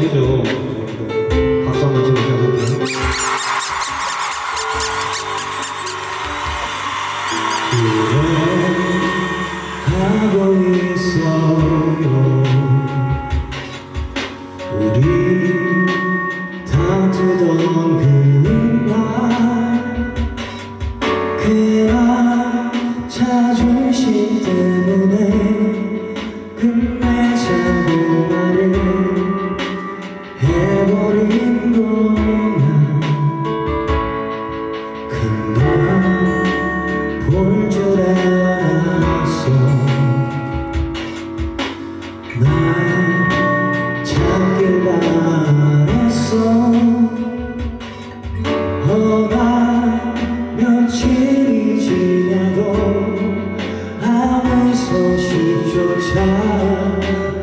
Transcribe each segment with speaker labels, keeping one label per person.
Speaker 1: 드리죠. 박수 한번 다투던 그날 그날 자존심 때문에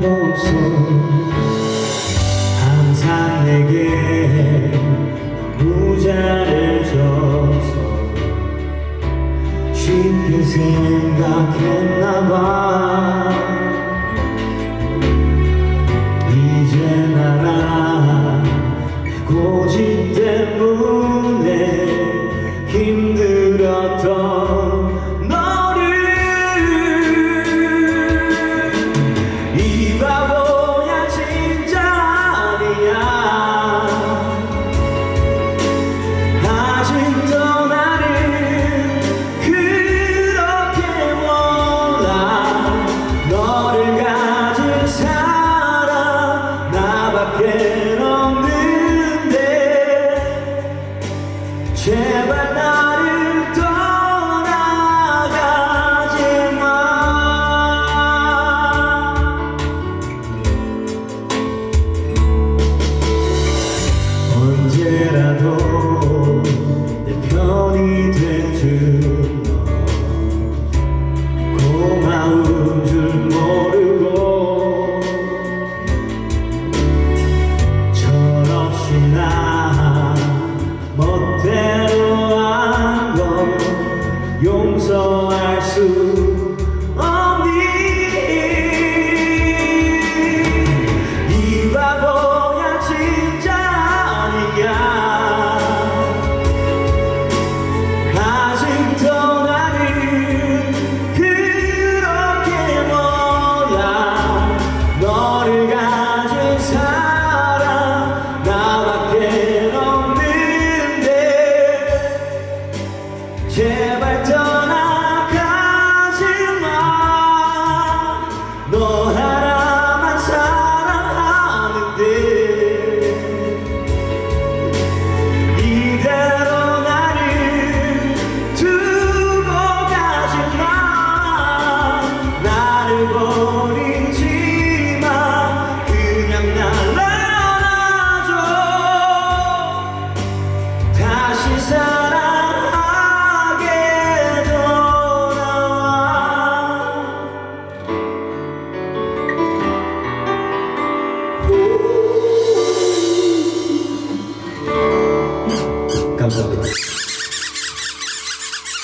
Speaker 1: 없어. 항상 내게 무 자를 줘서 쉽게 생각했나봐. 이제 나라 고집 때문